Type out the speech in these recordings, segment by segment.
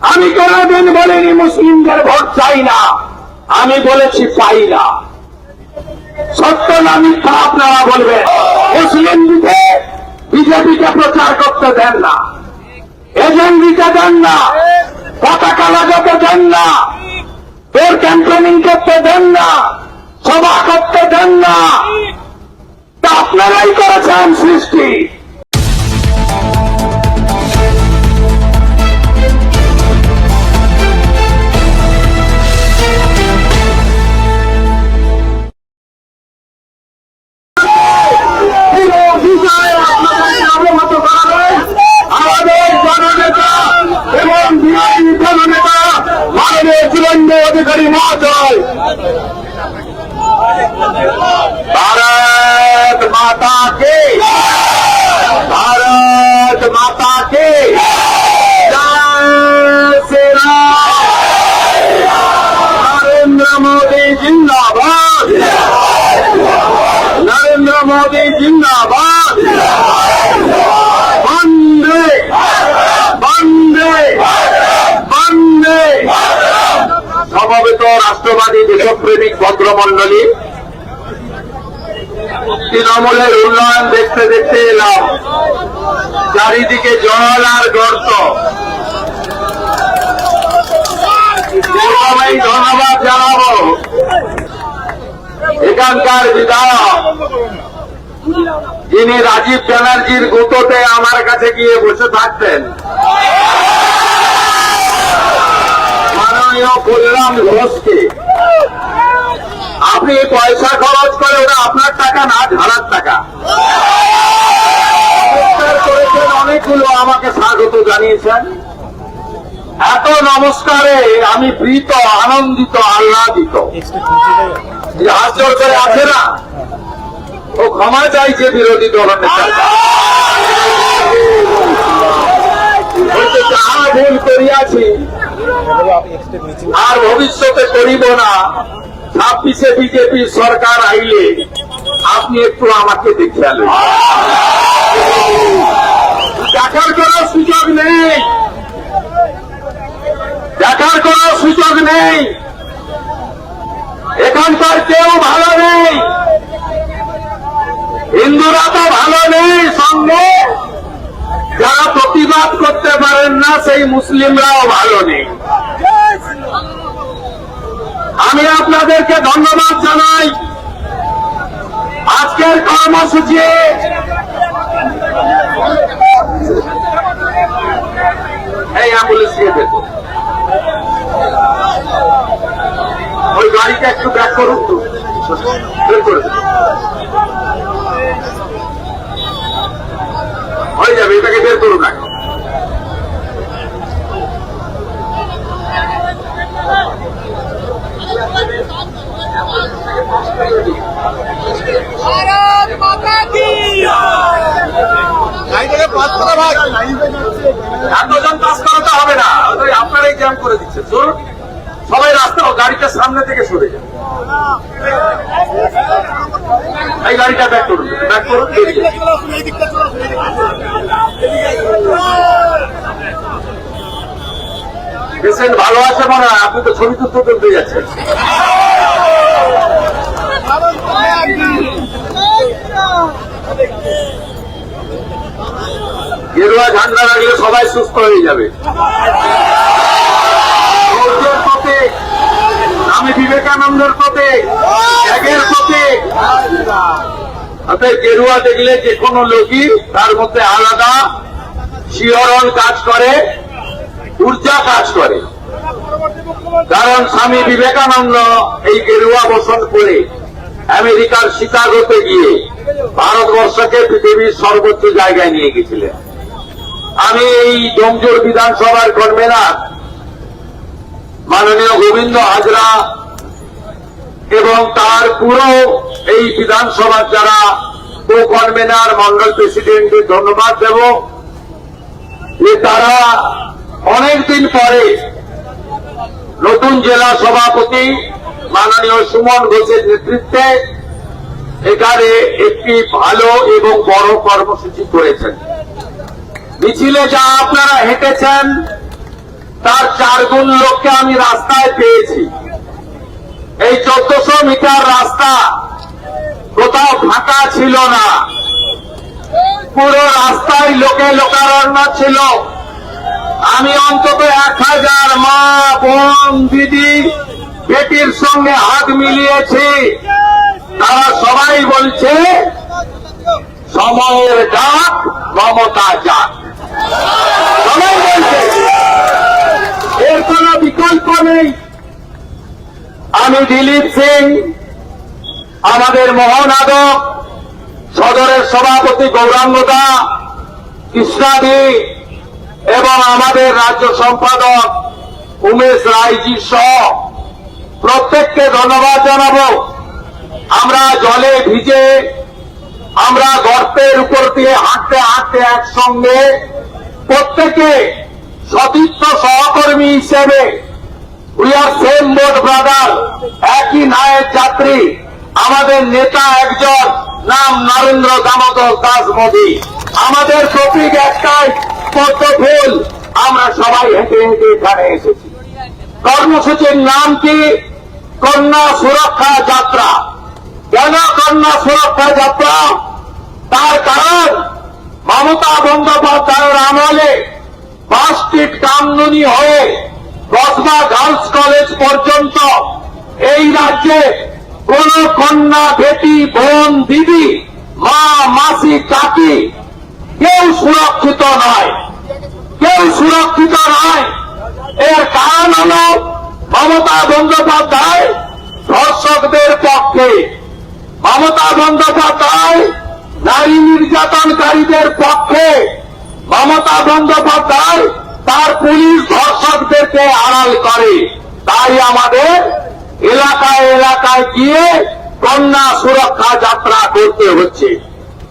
আমি কোনদিন বলিনি মুসলিমদের ভোট চাই না। আমি বলেছি পাই না। সত্য না মিথ্যা আপনারা বলবেন। মুসলিম দিকে বিজেপিকে প্রচার করতে দেন না। এজেন্ট দিতে দেন না। পতাকা লাগাতে দেন না। তোর ক্যাম্পেনিং করতে দেন না। সভা করতে দেন না। তা আপনারাই করেছেন সৃষ্টি। অধিকারী মহাশয় भारत माता के भारत माता के जय श्री राम नरेंद्र मोदी जिंदाबाद नरेंद्र मोदी जिंदाबाद वंदे वंदे वंदे সমবেত রাষ্ট্রবাদী দেশপ্রেমিক ভদ্রমন্ডলী তৃণমূলের উন্নয়ন দেখতে দেখতে এলাম। চারিদিকে জল আর গর্ত। ধন্যবাদ জানাব। এখানকার বিধায়ক, যিনি রাজীব ব্যানার্জির গুঁতোতে আমার কাছে গিয়ে বসে থাকতেন। মাননীয় বলরাম ঘোষকে আপনি পয়সা খরচ করে ওটা আপনার টাকা না ঝাড়ার টাকা। করেছেন অনেকগুলো, আমাকে স্বাগত জানিয়েছেন। এত নমস্কারে আমি প্রীত, আনন্দিত, আহ্লাদিত। যে করে আছে না? ও ক্ষমা চাইছে বিরোধী দল নেতা। যাহা ভুল করিয়াছি আর ভবিষ্যতে করিব না। ছাব্বিশে বিজেপি সরকার আইলে আপনি একটু আমাকে দেখিয়ালেন দেখার কোন সুযোগ নেই। দেখার কোন সুযোগ নেই। এখানকার কেউ ভালো নেই। হিন্দুরা তো ভালো নেই সঙ্গে। যারা প্রতিবাদ করতে পারেন না, সেই মুসলিমরাও ভালো নেই। আমি আপনাদেরকে ধন্যবাদ জানাই। আজকের কর্মসূচি ওই গাড়িটা একটু ব্যাক করুন তো। বের করে দেবো। হয়ে যাবে এটাকে বের করুন হবে না। আপনারাই করে দিচ্ছে। চলুন সবাই রাস্তা গাড়িটা সামনে থেকে সরে যাবে এই গাড়িটা ব্যাক করুন ব্যাক করুন পেশেন্ট ভালো আছে মনে হয়, আপনি তো ছবি তুলতে তুলতে যাচ্ছেন। গেরুয়া ঝান্ডা রাখলে সবাই সুস্থ হয়ে যাবে। আমি বিবেকানন্দের প্রতীক ত্যাগের প্রতীক অতএব গেরুয়া দেখলে যে কোনো লোকই তার মধ্যে আলাদা শিহরণ কাজ করে, ঊর্জা কাজ করে। কারণ স্বামী বিবেকানন্দ এই গেরুয়া বসন করে আমেরিকার শিকাগোতে গিয়ে ভারতবর্ষকে পৃথিবীর সর্বোচ্চ জায়গায় নিয়ে গেছিলেন। আমি এই ডোমজোর বিধানসভার কনভেনার মাননীয় গোবিন্দ হাজরা এবং তার পুরো এই বিধানসভার যারা কো কনভেনার মন্ডল প্রেসিডেন্টদের ধন্যবাদ দেব, যে তারা অনেকদিন পরে নতুন জেলা সভাপতি মাননীয় সুমন ঘোষের নেতৃত্বে এখানে একটি ভালো এবং বড় কর্মসূচি করেছেন। মিছিলে যা আপনারা হেঁটেছেন, তার চার গুণ লোককে আমি রাস্তায় পেয়েছি। এই চোদ্দশো মিটার রাস্তা কোথাও ফাঁকা ছিল না। পুরো রাস্তায় লোকে লোকারণ্য ছিল। আমি অন্তত এক হাজার মা বোন দিদি বেটির সঙ্গে হাত মিলিয়েছি। তারা সবাই বলছে সময়ের ডাক মমতা যাক। সবাই বলছে, এর কোনো বিকল্প নেই। আমি দিলীপ সিং, আমাদের মহানাদক সদরের সভাপতি গৌরাঙ্গদা কৃষ্ণাদি এবং আমাদের রাজ্য সম্পাদক উমেশ রায়জি সহ প্রত্যেককে ধন্যবাদ জানাব। আমরা জলে ভিজে, আমরা গর্তের উপর দিয়ে হাঁটতে হাঁটতে একসঙ্গে প্রত্যেকে সতীর্থ সহকর্মী হিসেবে উই আর সেম ব্রাদার, একই যাত্রী আমাদের নেতা একজন, নাম নরেন্দ্র দামোদর দাস মোদী। আমাদের একটাই, পদ্ম ফুল। আমরা সবাই হেঁটে হেঁটে এখানে এসেছি। কর্মসূচির নাম কি? কন্যা সুরক্ষা যাত্রা। কেন কন্যা সুরক্ষা যাত্রা? তার কারণ, মমতা বন্দ্যোপাধ্যায়ের আমলে স্ট্রিট কামদুনি হয়ে কসবা গার্লস কলেজ পর্যন্ত এই রাজ্যে কোন কন্যা বেটি বোন, দিদি, মা, মাসি, কাকি কেউ সুরক্ষিত নয়। কেউ সুরক্ষিত নয়। এর কারণ হল মমতা বন্দ্যোপাধ্যায় ধর্ষকদের পক্ষে। মমতা বন্দ্যোপাধ্যায় নারী নির্যাতনকারীদের পক্ষে। মমতা বন্দ্যোপাধ্যায় তার পুলিশ ধর্ষকদেরকে আড়াল করে। তাই আমাদের এলাকায় এলাকায় গিয়ে কন্যা সুরক্ষা যাত্রা করতে হচ্ছে।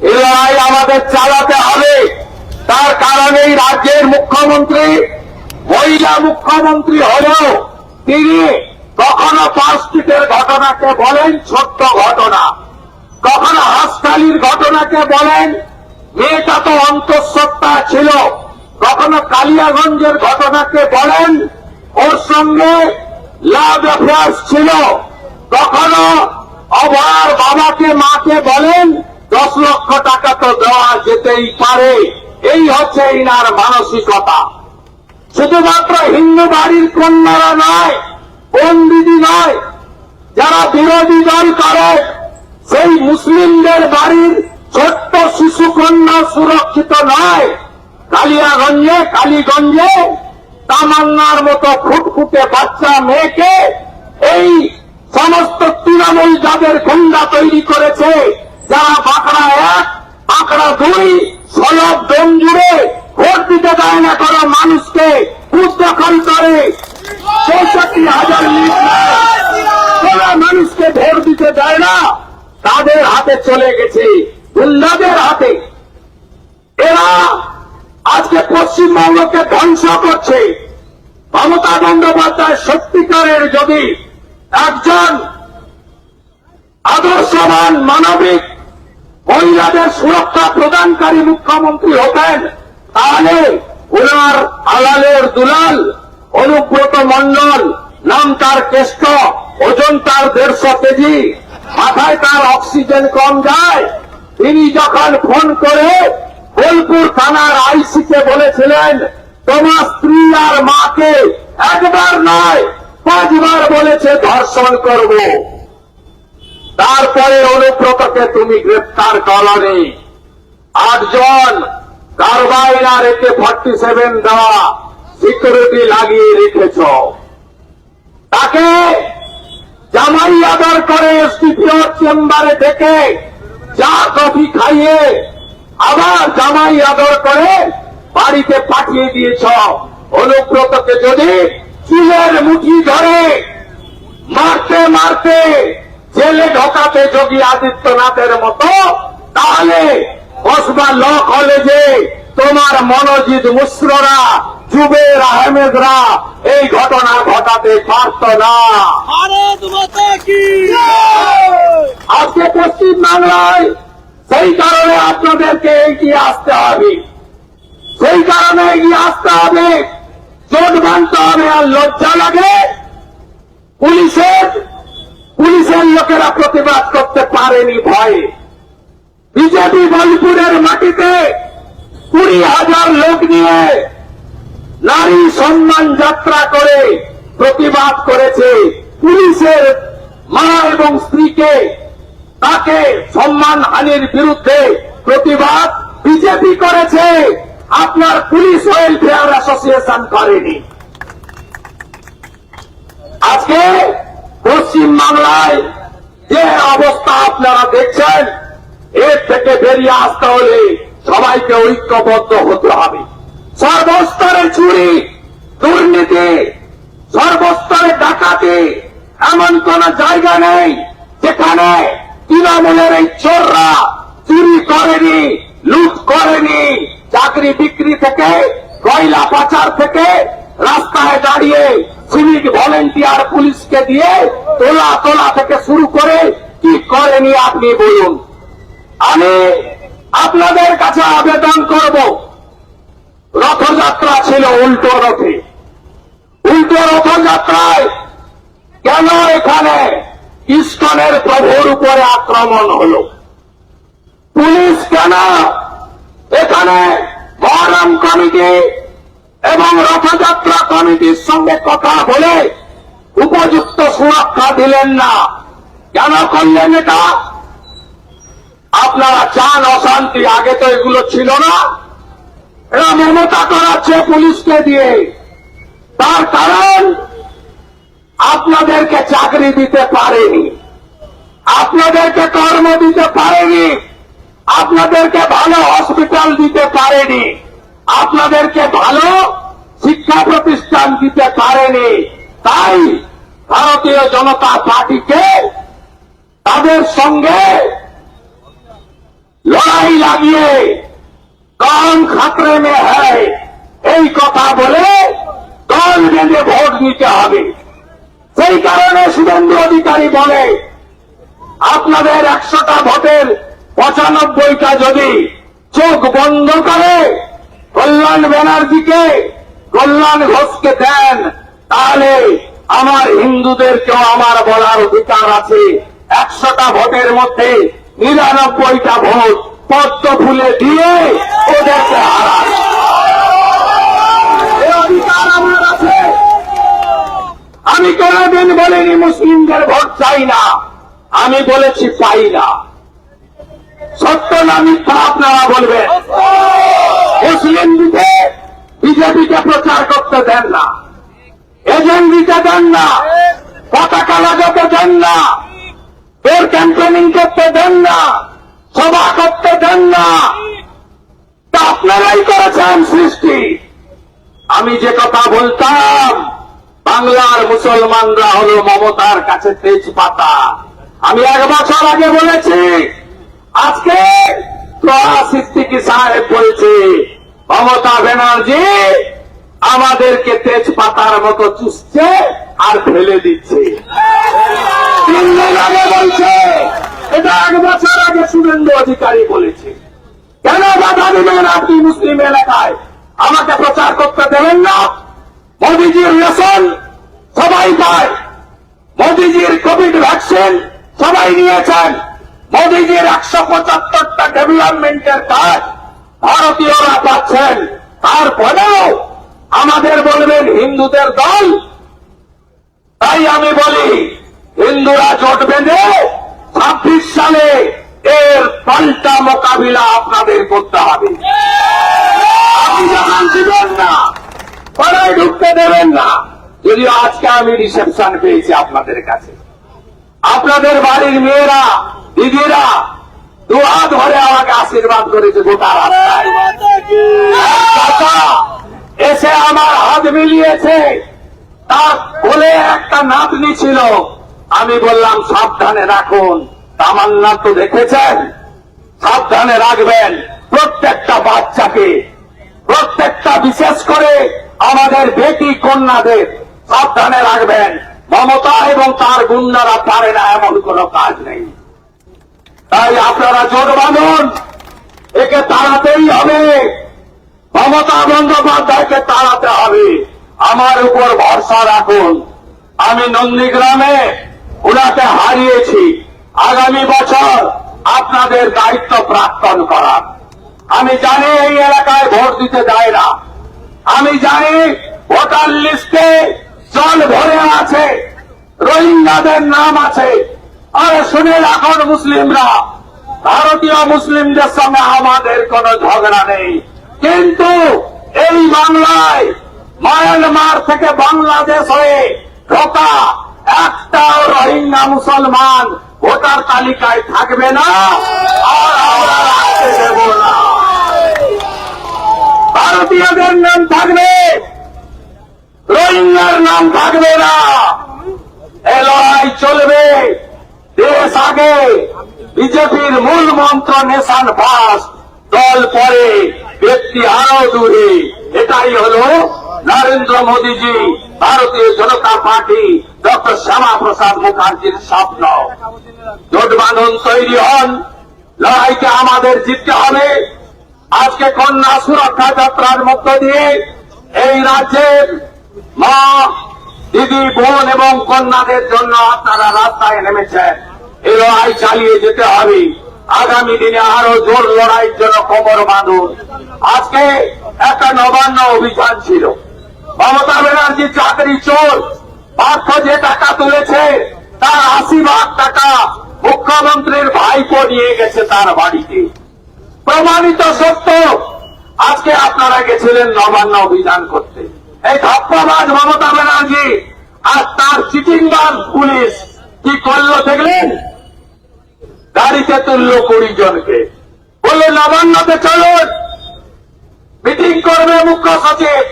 এ লড়াই আমাদের চালাতে হবে। তার কারণেই রাজ্যের মুখ্যমন্ত্রী, মহিলা মুখ্যমন্ত্রী হলেও তিনি কখনো পাঁচ ঘটনাকে বলেন ছোট্ট ঘটনা। কখনো হাসখালির ঘটনাকে বলেন, মেয়েটা তো অন্তঃসত্ত্বা ছিল। কখনো কালিয়াগঞ্জের ঘটনাকে বলেন, ওর সঙ্গে লাভ অ্যাফেয়ার্স ছিল। কখনো অভয়ার বাবাকে, মাকে বলেন, দশ লক্ষ টাকা তো দেওয়া যেতেই পারে। এই হচ্ছে ইনার মানসিকতা। শুধুমাত্র হিন্দু বাড়ির কন্যারা নয় কোন দিদি নয়, যারা বিরোধী দল করে, সেই মুসলিমদের বাড়ির ছোট্ট শিশু কন্যা সুরক্ষিত নয়। কালিয়াগঞ্জে, কালীগঞ্জে তামান্নার মতো ফুটফুটে বাচ্চা মেয়েকে এই সমস্ত তৃণমূল যাদের গুন্ডা তৈরি করেছে, যারা বাঁকড়া এক, বাঁকড়া দুই, সলভ দম জুড়ে ভোট দিতে দেয় না কোনো মানুষকে উদ্দখল করে। চৌষট্টি হাজার লিট মানুষকে ভোট দিতে দেয় না। তাদের হাতে চলে গেছে। গুন্ডাদের হাতে। এরা আজকে পশ্চিমবঙ্গকে ধ্বংস করছে। মমতা বন্দ্যোপাধ্যায় সত্যিকারের যদি একজন আদর্শবান মানবিক মহিলাদের সুরক্ষা প্রদানকারী মুখ্যমন্ত্রী হতেন, তাহলে ওনার আলালের দুলাল, অনুব্রত মন্ডল নাম তার কেষ্ট, ওজন তার দেড়শো কেজি, মাথায় তার অক্সিজেন কম যায়, তিনি যখন ফোন করে বোলপুর থানার আইসিকে বলেছিলেন, তোমার স্ত্রী আর মাকে একবার নয়, পাঁচবার বলেছে ধর্ষণ করব। তারপরে অনুব্রতকে তুমি গ্রেপ্তার করনি। আটজন কারবাইনার একে ফর্টি সেভেন দেওয়া সিকিউরিটি লাগিয়ে রেখেছ। তাকে জামাই আদার করে এসডিপিও চেম্বারে ডেকে চা কফি খাইয়ে আবার জামাই আদর করে বাড়িতে পাঠিয়ে দিয়েছ। অনুব্রতকে যদি চুলের মুঠি ধরে মারতে মারতে জেলে ঢোকাতে যোগী আদিত্যনাথের মতো তাহলে কসবা ল কলেজে। তোমার মনোজিৎ মিশ্ররা জুবের আহমেদরা এই ঘটনা ঘটাতে পারত না। আজকে পশ্চিম বাংলায় সেই কারণে আপনাদেরকে এগিয়ে আসতে হবে। সেই কারণে এগিয়ে আসতে হবে। চোট বাঁধতে হবে আর লজ্জা লাগে। পুলিশের পুলিশের লোকেরা প্রতিবাদ করতে পারেনি ভয়ে। বিজেপি বোলপুরের মাটিতে কুড়ি হাজার লোক নিয়ে নারী সম্মান যাত্রা করে প্রতিবাদ করেছে পুলিশের মা এবং স্ত্রীকে। তাকে সম্মান হানির বিরুদ্ধে প্রতিবাদ বিজেপি করেছে। আপনার পুলিশ ওয়েলফেয়ার অ্যাসোসিয়েশন করেনি। আজকে পশ্চিম বাংলায় যে অবস্থা আপনারা দেখছেন, এর থেকে বেরিয়ে আসতে হলে সবাইকে ঐক্যবদ্ধ হতে হবে। সর্বস্তরে চুরি, দুর্নীতি, সর্বস্তরে ডাকাতি, এমন কোন জায়গা নেই যেখানে তৃণমূলের এই চোররা চুরি করেনি, লুট করেনি, চাকরি বিক্রি থেকে, কয়লা পাচার থেকে রাস্তায় দাঁড়িয়ে সিভিক ভলেন্টিয়ার পুলিশকে দিয়ে তোলা তোলা থেকে শুরু করে কি করেনি আপনি বলুন। আমি আপনাদের কাছে আবেদন করব। রথযাত্রা ছিল উল্টো রথে। উল্টো রথযাত্রায় কেন এখানে ইস্কনের প্রভুর উপরে আক্রমণ হলো। পুলিশ কেন এখানে মহরম কমিটি এবং রথযাত্রা কমিটির সঙ্গে কথা বলে উপযুক্ত সুরক্ষা দিলেন না? কেন করলেন এটা? আপনারা চান অশান্তি, আগে তো এগুলো ছিল না। এরা মমতা করাচ্ছে পুলিশকে দিয়ে। তার কারণ আপনাদেরকে চাকরি দিতে পারেনি। আপনাদেরকে কর্ম দিতে পারেনি। আপনাদেরকে ভালো হসপিটাল দিতে পারেনি। আপনাদেরকে ভালো শিক্ষা প্রতিষ্ঠান দিতে পারেনি। তাই ভারতীয় জনতা পার্টিকে তাদের সঙ্গে লড়াই লাগিয়ে কম খাতরে মে হ্যায় এই কথা বলে দল বেঁধে ভোট নিতে হবে। সেই কারণে শুভেন্দু অধিকারী বলে, আপনাদের একশোটা ভোটের পঁচানব্বইটা যদি চোখ বন্ধ করে কল্যাণ ব্যানার্জিকে, কল্যাণ ঘোষকে দেন, তাহলে আমার হিন্দুদেরকেও আমার বলার অধিকার আছে। একশোটা ভোটের মধ্যে নিরানব্বইটা ভোট পদ্ম ফুলে দিয়ে ওদেরকে হারান এই অধিকার আমার আছে আমি কোনদিন বলিনি মুসলিমদের ভোট চাই না। আমি বলেছি পাই না। সত্য না মিথ্যা আপনারা বলবেন। মুসলিম দিকে বিজেপিকে প্রচার করতে দেন না। এজেন্ট দিতে দেন না। পতাকা লাগাতে দেন না। তোর ক্যাম্পেনিং করতে দেন না। সভা করতে দেন না। আপনারাই করেছেন সৃষ্টি। আমি যে কথা বলতাম বাংলার মুসলমানরা হলো মমতার কাছে তেজপাতা। আমি এক বছর আগে বলেছি, আজকে সিদ্দিকি সাহেব বলছে, মমতা ব্যানার্জি আমাদেরকে তেজপাতার মতো চুষছে আর ফেলে দিচ্ছে। এটা এক বছর আগে শুভেন্দু অধিকারী বলেছে। কেন বাধা দিবেন আপনি মুসলিম এলাকায়? আমাকে প্রচার করতে দেবেন না। মোদিজির রেশন সবাই পায়। মোদিজির কোভিড ভ্যাকসিন সবাই নিয়েছেন। মোদিজির একশো পঁচাত্তরটা ডেভেলপমেন্টের কাজ ভারতীয়রা পাচ্ছেন। তারপরেও আমাদের বলবেন হিন্দুদের দল। তাই আমি বলি, হিন্দুরা জোট বেঁধে ছাব্বিশ সালে এর পাল্টা মোকাবিলা আপনাদের করতে হবে। আপনি যখন দিবেন না দেবেন না। যদিও আজকে আমি রিসেপশন পেয়েছি আপনাদের কাছে। আপনাদের বাড়ির মেয়েরা, দিদিরা, দুহাত ধরে আমাকে আশীর্বাদ করেছে গোটা রাস্তায়। এসে আমার হাত মিলিয়েছে। তার কোলে একটা নাতনি ছিল। আমি বললাম, সাবধানে রাখুন। তামান্না তো দেখেছেন? সাবধানে রাখবেন। প্রত্যেকটা বাচ্চাকে, প্রত্যেকটা বিশেষ করে আমাদের বেটি কন্যাদের সাবধানে রাখবেন। মমতা এবং তার গুন্ডারা পারে না, এমন কোনো কাজ নেই। তাই আপনারা জোর বাঁধুন। একে তাড়াতেই হবে। মমতা বন্দ্যোপাধ্যায়কে তাড়াতে হবে। আমার উপর ভরসা রাখুন। আমি নন্দীগ্রামে ওনাকে হারিয়েছি। আগামী বছর আপনাদের দায়িত্ব প্রাক্তন করার। আমি জানি এই এলাকায় ভোট দিতে যায় না। আমি জানি ভোটার লিস্টে জল ভরে আছে, রোহিঙ্গাদের নাম আছে। আর শুনে রাখুন মুসলিমরা, ভারতীয় মুসলিমদের সঙ্গে আমাদের কোনো ঝগড়া নেই। কিন্তু এই বাংলায় মায়ানমার থেকে বাংলাদেশ হয়ে ঢোকা একটাও রোহিঙ্গা মুসলমান ভোটার তালিকায় থাকবে না, আর আমরা রাখতে দেব না। ভারতীয়দের নাম থাকবে। রোহিঙ্গার নাম থাকবে না। এ লড়াই চলবে। দেশ আগে। বিজেপির মূল মন্ত্র নেশান ফার্স্ট দল পরে, ব্যক্তি আরও দূরে। এটাই হলো নরেন্দ্র মোদীজি, ভারতীয় জনতা পার্টি, ডক্টর শ্যামা প্রসাদ মুখার্জির স্বপ্ন। জোট বাঁধন তৈরি হন। লড়াইকে আমাদের জিততে হবে। আজকে কন্যা সুরক্ষা যাত্রার মধ্য দিয়ে এই রাজ্যের মা, দিদি, বোন এবং কন্যাদের জন্য আপনারা রাস্তায় নেমেছেন। এই লড়াই চালিয়ে যেতে হবে। আগামী দিনে আরও জোর লড়াইয়ের জন্য কোমর বাঁধুন। আজকে একটা নবান্ন অভিযান ছিল। মমতা ব্যানার্জি চাকরি চোর। পার্থ যে টাকা তুলেছে, তার আশি ভাগ টাকা মুখ্যমন্ত্রীর ভাইপো নিয়ে গেছে তার বাড়িতে। প্রমাণিত সত্য। আজকে আপনারা গেছিলেন নবান্ন অভিযান করতে। এই ধাপ্পাবাজ মমতা ব্যানার্জি আর তার চিটিংবাজ পুলিশ কি করল দেখলেন? গাড়িতে তুললো কুড়ি জনকে। বলল, নবান্নতে চলুন। মিটিং করবে মুখ্য সচিব।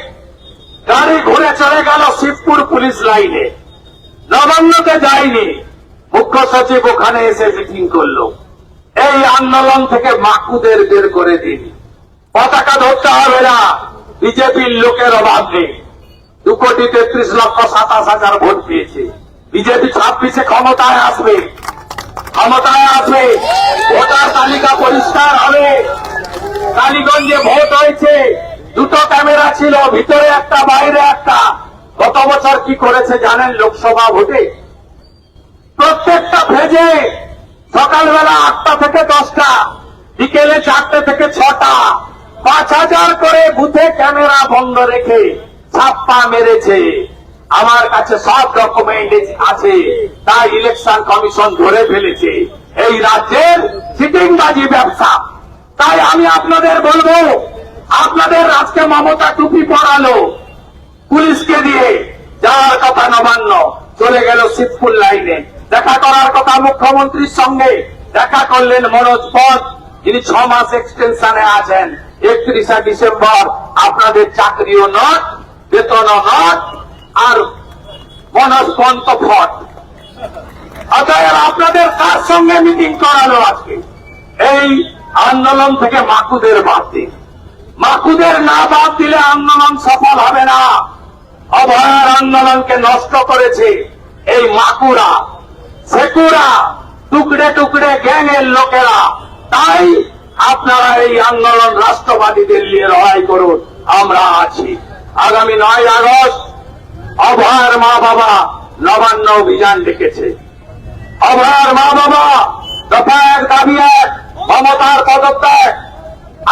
গাড়ি ঘুরে চলে গেল শিবপুর পুলিশ লাইনে। নবান্নতে যায়নি। মুখ্য সচিব ওখানে এসে মিটিং করল। এই আন্দোলন থেকে মাকুদের বের করে দিন। পতাকা ধরতে হবে না। বিজেপির লোকের অভাব নেই। দু কোটি তেত্রিশ লক্ষ সাতাশ হাজার ভোট পেয়েছে। বিজেপি ছাব্বিশে ক্ষমতায় আসবে। ক্ষমতায় আসবে। ভোটার তালিকা পরিষ্কার হবে। কালীগঞ্জে ভোট হয়েছে। দুটো ক্যামেরা ছিল, ভিতরে একটা, বাইরে একটা। গত বছর কি করেছে জানেন লোকসভা ভোটে? প্রত্যেকটা ভেজে সকালবেলা আটটা থেকে দশটা, বিকেলে চারটে থেকে ছটা। পাঁচ হাজার করে বুথে ক্যামেরা বন্ধ রেখে ছাপ্পা মেরেছে। আমার কাছে সব ডকুমেন্ট আছে, তাই ইলেকশন কমিশন ধরে ফেলেছে। এই রাজ্যের সিটিংবাজি ব্যবসা। তাই আমি আপনাদের বলব, আপনাদের আজকে মমতা টুপি পরালো, পুলিশকে দিয়ে। যাওয়ার কথা নবান্ন, চলে গেল শিবপুর লাইনে। দেখা করার কথা মুখ্যমন্ত্রীর সঙ্গে দেখা করলেন মনোজ পথ। যিনি ছ মাস এক্সটেনশনে আছেন। একত্রিশে ডিসেম্বর আপনাদের চাকরিও নট বেতনও নট আর মনোজ পন্ত ফট। অতএব আপনাদের কার সঙ্গে মিটিং করালো আজকে। এই আন্দোলন থেকে মাকুদের বাদ দিন। মাকুদের না বাদ দিলে আন্দোলন সফল হবে না। অভয়ার আন্দোলনকে নষ্ট করেছে এই মাকুরা। সেকুরা টুকরে টুকরে গ্যাংয়ের লোকেরা। তাই আপনারা এই আন্দোলন রাষ্ট্রবাদীদের নিয়ে লড়াই করুন। আমরা আছি। আগামী নয় আগস্ট অভয়ার মা বাবা নবান্ন অভিযান ডেকেছে। অভয়ার মা বাবা দফা এক, দাবি এক মমতার পদত্যাগ।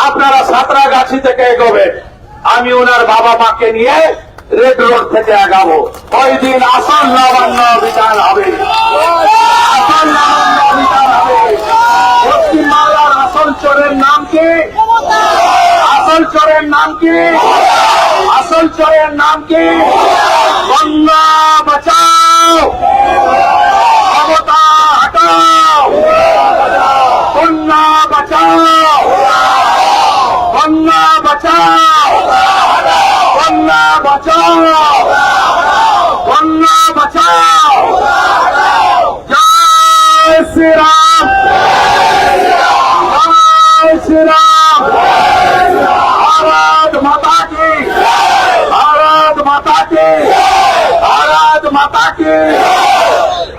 আপনারা সাঁতরাগাছি থেকে এগোবেন। আমি ওনার বাবা মাকে নিয়ে রেড রোড থেকে আগাবো। ওই দিন আসল নবান্ন অভিযান হবে? আসল নবান্ন অভিযান হবে। পশ্চিমবাংলার আসল চোরের নাম কি? আসল চোরের নাম কি? আসল চোরের নাম কি? গঙ্গা বাঁচাও। মমতা হটাও। কন্যা বাঁচাও। কন্যা বাঁচাও কন্যা বাঁচাও কন্যা বাঁচাও জয় শ্রীরাম জয় শ্রীরাম ভারত মাতা কি ভারত মাতা কি ভারত মাতা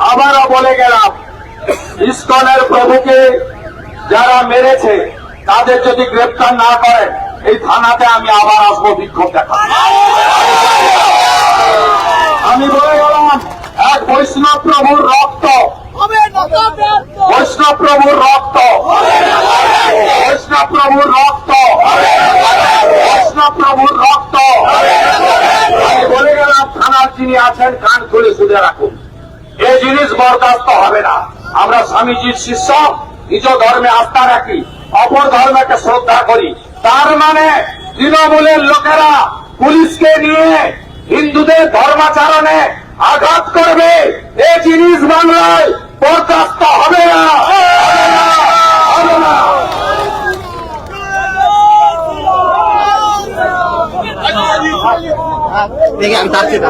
আবারও বলে গেলাম ইস্কনের প্রভুকে যারা মেরেছে তাদের যদি গ্রেপ্তার না করেন এই থানাতে আমি আবার আসব বিক্ষোভ দেখা এক বৈষ্ণব প্রভুর রক্ত। বৈষ্ণব প্রভুর রক্ত। বৈষ্ণব প্রভুর রক্ত। বৈষ্ণব প্রভুর রক্ত। বলে গেলাম থানার যিনি আছেন কান খুলে শুনে রাখুন। এই জিনিস বরদাস্ত হবে না। আমরা স্বামীজির শিষ্য নিজ ধর্মে আস্থা রাখি অপর ধর্মকে শ্রদ্ধা করি। তার মানে তৃণমূলের লোকেরা পুলিশকে নিয়ে হিন্দুদের ধর্মাচারণে আঘাত করবে। এই জিনিস বাংলায় বরদাস্ত হবে না। দেখে আমি তার চেয়ে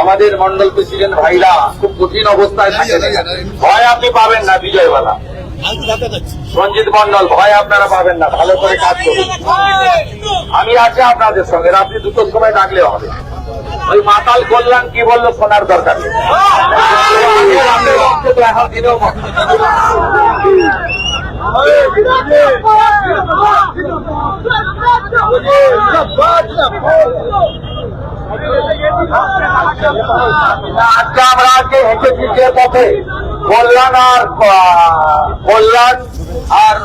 আমাদের মন্ডল প্রেসিডেন্ট ভাইরা খুব কঠিন অবস্থায় থাকে ভয় আপনি পাবেন না বিজয়বালা রঞ্জিত মন্ডল ভয় আপনারা পাবেন না ভালো করে কাজ করুন। আমি আছি আপনাদের সঙ্গে রাত্রি দুটোর সময় ডাকলে হবে। ওই মাতাল কল্যাণ কি বলল শোনার দরকার নেই। আজকে আমরা আজকে হেঁটেছি যে পথে কল্যাণ আর কল্যাণ আর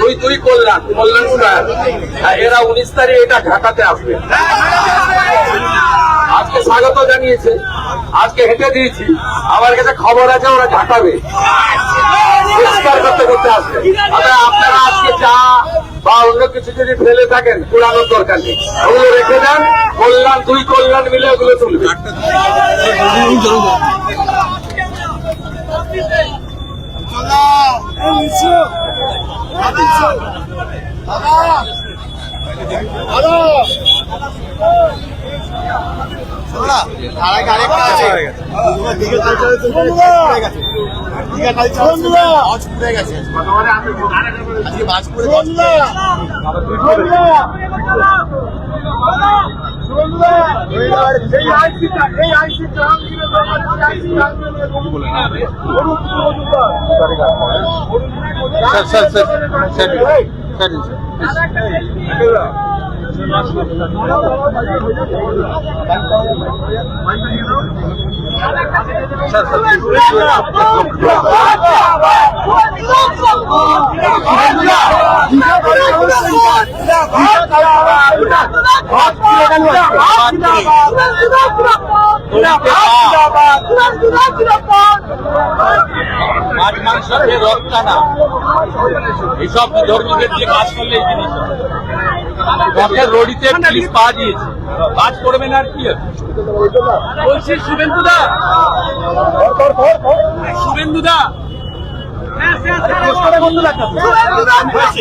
দুই দুই কল্যাণ কল্যাণ এরা উনিশ তারিখ এটা ঢাকাতে আসবে। আজকে স্বাগত জানিয়েছে। আজকে হেঁটে দিয়েছি। আমার কাছে খবর আছে, ওরা ঢাকাবে। পরিষ্কার করতে করতে আসবে। আপনারা আজকে চা বা অন্য কিছু যদি ফেলে থাকেন পুরানোর দরকার নেই। ওগুলো রেখে দেন, কল্যাণ, দুই কল্যাণ মিলে ওগুলো আরেকটা পুড়ে স্যার স্যার স্যার স্যার মাছ মাংস খেয়ে রক্তা না। এইসব ধর্মীদের দিয়ে কাজ করলে জিনিস মঠের রড়িতে পুলিশ পা দিয়েছে। কাজ করবেন আর কি? বলছি, শুভেন্দুদা! শুভেন্দুদা!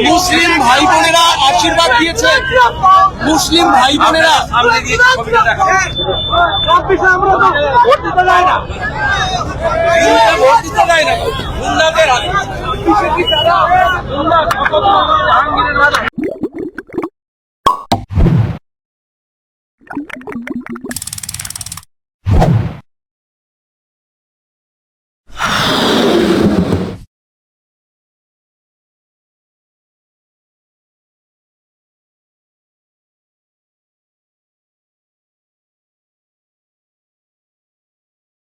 মুসলিম ভাই বোনেরা আশীর্বাদ দিয়েছে। মুসলিম ভাই বোনেরা।